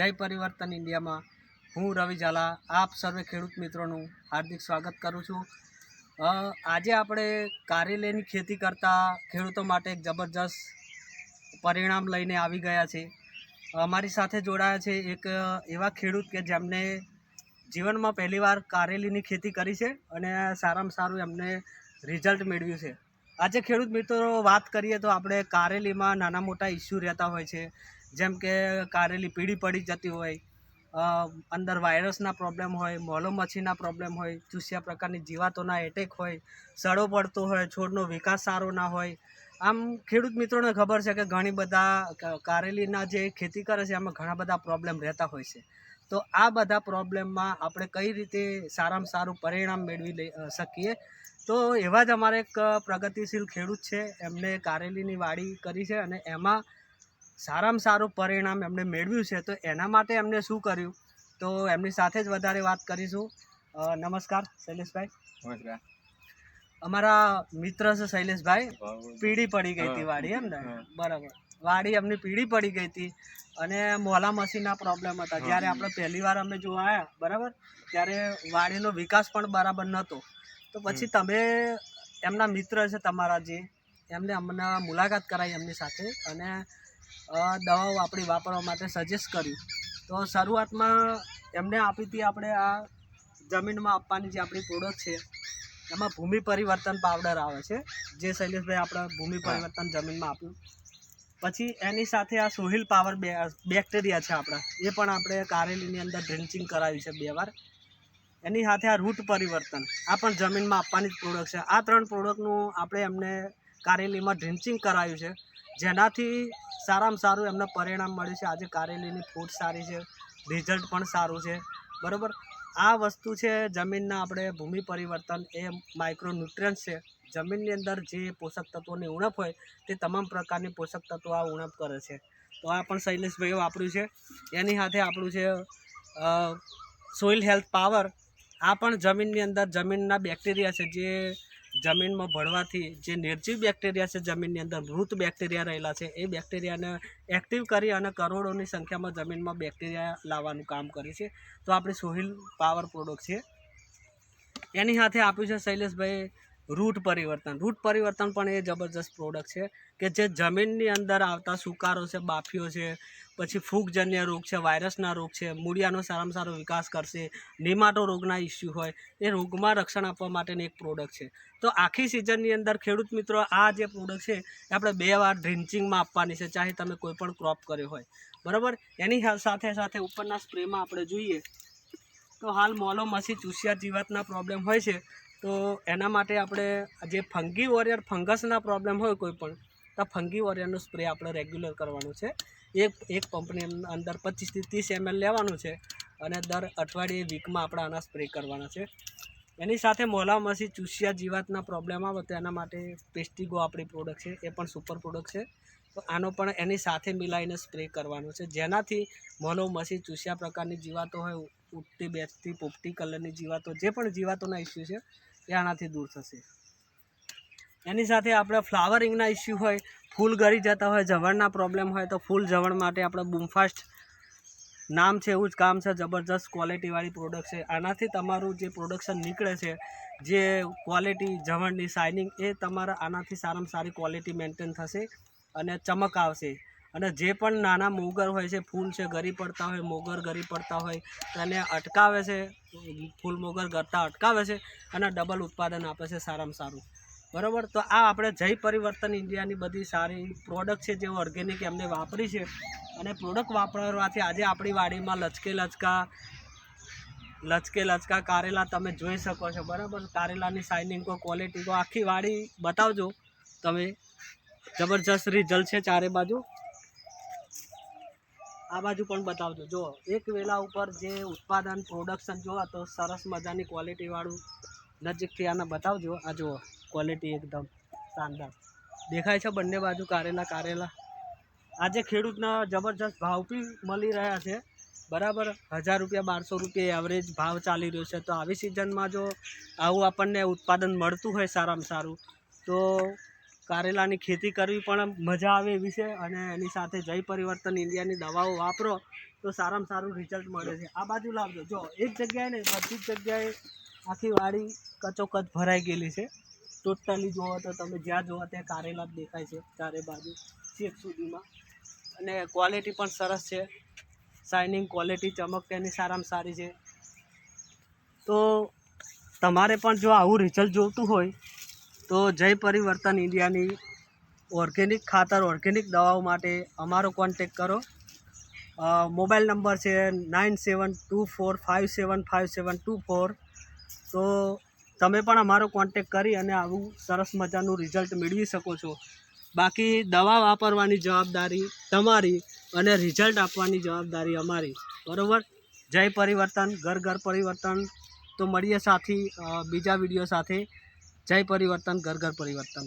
જય પરિવર્તન ઇન્ડિયામાં. હું રવિ ઝાલા, આપ સર્વે ખેડૂત મિત્રોનું હાર્દિક સ્વાગત કરું છું. આજે આપણે કારેલીની ખેતી કરતા ખેડૂતો માટે એક જબરજસ્ત પરિણામ લઈને આવી ગયા છે. અમારી સાથે જોડાયા છે એક એવા ખેડૂત કે જેમને જીવનમાં પહેલીવાર કારેલીની ખેતી કરી છે અને સારામાં સારું એમને રિઝલ્ટ મેળવ્યું છે. આજે ખેડૂત મિત્રો વાત કરીએ તો આપણે કારેલીમાં નાના મોટા ઇસ્યુ રહેતા હોય છે. જેમ કે કારેલી પીળી પડી જતી હોય અંદર વાયરસના પ્રોબ્લેમ હોય મોલો મચ્છીના પ્રોબ્લેમ હોય, ચૂસ્યા પ્રકારની જીવાતોના એટેક હોય, સડો પડતો હોય, છોડનો વિકાસ સારો ના હોય. આમ ખેડૂત મિત્રોને ખબર છે કે ઘણી બધા કારેલીના જે ખેતી કરે છે, એમાં ઘણા બધા પ્રોબ્લેમ રહેતા હોય છે. તો આ બધા પ્રોબ્લેમમાં આપણે કઈ રીતે સારામાં સારું પરિણામ મેળવી લઈ શકીએ? તો એવા જ અમારે એક પ્રગતિશીલ ખેડૂત છે. એમને કારેલીની વાડી કરી છે અને એમાં સારામાં સારું પરિણામ એમણે મેળવ્યું છે તો એના માટે એમને શું કર્યું? તો એમની સાથે જ વધારે વાત કરીશું. નમસ્કાર શૈલેષભાઈ. નમસ્કાર. અમારા મિત્ર છે શૈલેષભાઈ. પીળી પડી ગઈ હતી વાડી એમ ને? બરાબર. વાડી એમની પીળી પડી ગઈ હતી અને મોલા મશીનના પ્રોબ્લેમ હતા. જ્યારે આપણે પહેલી વાર અમે જોવા આવ્યા બરાબર? ત્યારે વાડીનો વિકાસ પણ બરાબર નહોતો. તો પછી તમે એમના મિત્ર છે તમારા જે એમને અમને મુલાકાત કરાવી એમની સાથે અને દવાઓ આપણી વાપરવા માટે સજેસ્ટ કર્યું. તો શરૂઆતમાં એમને આપી હતી આપણે આ જમીનમાં આપવાની જે આપણી પ્રોડક્ટ છે એમાં ભૂમિ પરિવર્તન પાવડર આવે છે. જે શૈલેષભાઈ આપણે ભૂમિ પરિવર્તન જમીનમાં આપ્યું. પછી એની સાથે આ સોહિલ પાવર બે બેક્ટેરિયા છે આપણા. એ પણ આપણે કારેલીની અંદર ડ્રિન્ચિંગ કરાવી છે બે વાર. એની સાથે આ રૂટ પરિવર્તન. આ પણ જમીનમાં આપવાની જ પ્રોડક્ટ છે. આ ત્રણ પ્રોડક્ટનું આપણે એમને કારેલીમાં ડ્રિન્ચિંગ કરાવ્યું છે. જેનાથી સારામાં સારું એમને પરિણામ મળ્યું છે. આજે કારેલીની ફૂટ સારી છે. રિઝલ્ટ પણ સારું છે. બરાબર? આ વસ્તુ છે જમીનના આપણે ભૂમિ પરિવર્તન. એ માઇક્રોન્યુટ્રન્સ છે. જમીનની અંદર જે પોષક તત્વોની ઉણપ હોય તે તમામ પ્રકારની પોષક તત્વો આ ઉણપ કરે છે. તો આ પણ શૈલેષભાઈએ વાપર્યું છે. એની સાથે આપણું છે સોઇલ હેલ્થ પાવર આ પણ જમીનની અંદર જમીનના બેક્ટેરિયા છે જે જમીનમાં ભળવાથી જે નિર્જીવ બેક્ટેરિયા છે જમીનની અંદર મૃત બેક્ટેરિયા રહેલા છે, એ બેક્ટેરિયાને એક્ટિવ કરી અને કરોડોની સંખ્યામાં જમીનમાં બેક્ટેરિયા લાવવાનું કામ કરે છે. તો આપણી સોહિલ પાવર પ્રોડક્ટ છે. એની સાથે આપ્યું છે શૈલેષભાઈ રૂટ પરિવર્તન. રૂટ પરિવર્તન પણ એ જબરજસ્ત પ્રોડક્ટ છે કે જે જમીનની અંદર આવતા સુકારો છે, બાફીઓ છે, પછી ફૂગજન્ય રોગ છે વાયરસના રોગ છે, મૂળિયાનો સારામાં સારો વિકાસ કરશે, નિમાટો રોગના ઇસ્યુ હોય, એ રોગમાં રક્ષણ આપવા માટેની એક પ્રોડક્ટ છે. તો આખી સિઝનની અંદર ખેડૂત મિત્રો, આ જે પ્રોડક્ટ છે, એ આપણે બે વાર ડ્રિન્ચિંગમાં આપવાની છે, ચાહે તમે કોઈ પણ ક્રોપ કર્યો હોય. બરાબર? એની સાથે સાથે ઉપરના સ્પ્રેમાં આપણે જોઈએ તો હાલ મોલો મસી ચૂસિયા જીવાતના પ્રોબ્લેમ હોય છે. તો એના માટે આપણે જે ફંગી વોરિયર ફંગસના પ્રોબ્લેમ હોય કોઈ પણ, તો ફંગી વોરિયરનો સ્પ્રે આપણે રેગ્યુલર કરવાનો છે. એક એક પંપની અંદર પચીસથી ત્રીસ એમએલ લેવાનું છે અને દર અઠવાડિયે વીકમાં આપણે આના સ્પ્રે કરવાના છે. એની સાથે મોલામસી ચૂસિયા જીવાતના પ્રોબ્લેમ આવે તો એના માટે પેસ્ટિગો આપણી પ્રોડક્ટ છે, એ પણ સુપર પ્રોડક્ટ છે. તો આનો પણ એની સાથે મિલાઈને સ્પ્રે કરવાનો છે. જેનાથી મોલો મસી ચૂસ્યા પ્રકારની જીવાતો હોય ઉઠતી બેસતી, પોપટી કલરની જીવાતો, જે પણ જીવાતોના ઇસ્યુ છે એ આનાથી દૂર થશે. એની સાથે આપણે ફ્લાવરિંગના ઇસ્યુ હોય, ફૂલ ગળી જતા હોય જવણના પ્રોબ્લેમ હોય, તો ફૂલ જવણ માટે આપણે બૂમફાસ્ટ નામ છે, એવું જ કામ છે, જબરજસ્ત ક્વોલિટીવાળી પ્રોડક્ટ છે. આનાથી તમારું જે પ્રોડક્શન નીકળે છે, જે ક્વોલિટી જવણની શાઇનિંગ એ તમારા આનાથી સારામાં સારી ક્વોલિટી મેન્ટેન થશે અને ચમક આવશે. અને જે પણ નાના મોગર હોય છે, ફૂલ છે, ગરી પડતા હોય, મોગર ગરી પડતા હોય, તેને અટકાવે છે, ફૂલ મોગર ગરતા અટકાવે છે અને ડબલ ઉત્પાદન આપે છે સારામાં સારું. બરાબર? તો આ આપણે જય પરિવર્તન ઇન્ડિયાની બધી સારી પ્રોડક્ટ છે જે ઓર્ગેનિક એમને વાપરી છે અને પ્રોડક્ટ વાપરવાથી આજે આપણી વાડીમાં લચકે લચકા લચકે લચકા કારેલા તમે જોઈ શકો છો. બરાબર? કારેલાની સાઇનિંગ કો ક્વોલિટી કો, આખી વાડી બતાવજો. તમે જબરજસ્ત રિઝલ્ટ છે ચારે બાજુ. આ બાજુ પણ બતાવજો. જો, એક વેલા ઉપર જે ઉત્પાદન પ્રોડક્શન જોવા તો સરસ મજાની ક્વોલિટીવાળું નજીકથી આને બતાવજો. આ જુઓ ક્વોલિટી એકદમ શાનદાર. દેખાય છે બંને બાજુ કારેલા કારેલા. આજે ખેડૂતના જબરજસ્ત ભાવ બી મળી રહ્યા છે. બરાબર, હજાર રૂપિયા, બારસો રૂપિયા એવરેજ ભાવ ચાલી રહ્યો છે. તો આવી સિઝનમાં જો આવું આપણને ઉત્પાદન મળતું હોય સારામાં સારું, તો કારેલાની ખેતી કરવી પણ મજા આવે એવી છે અને એની સાથે જય પરિવર્તન ઇન્ડિયાની દવાઓ વાપરો તો સારામાં સારું રિઝલ્ટ મળે છે. આ બાજુ લાવજો. જો, એક જગ્યાએ ને બધી જ જગ્યાએ આખી વાડી કચોકચ ભરાઈ ગયેલી છે. ટોટલી જોવો તો તમે જ્યાં જોવો ત્યાં કારેલા જ દેખાય છે ચારે બાજુ, છેક સુધીમાં. અને ક્વોલિટી પણ સરસ છે. શાઇનિંગ ક્વોલિટી ચમક તેની સારામાં સારી છે. તો તમારે પણ જો આવું રિઝલ્ટ જોઈતું હોય તો જય પરિવર્તન ઇન્ડિયાની ઓર્ગેનિક ખાતર, ઓર્ગેનિક દવાઓ માટે અમારો કોન્ટેક કરો. મોબાઈલ નંબર છે nine seven two four five seven five seven two four. તો તમે પણ અમારો કોન્ટેક કરી અને આવું સરસ મજાનું રિઝલ્ટ મેળવી શકો છો. બાકી દવા વાપરવાની જવાબદારી તમારી અને રિઝલ્ટ આપવાની જવાબદારી અમારી. બરોબર? જય પરિવર્તન, ઘર ઘર પરિવર્તન. તો મળીએ સાથી બીજા વીડિયો સાથે. જય પરિવર્તન ઘર ઘર પરિવર્તન.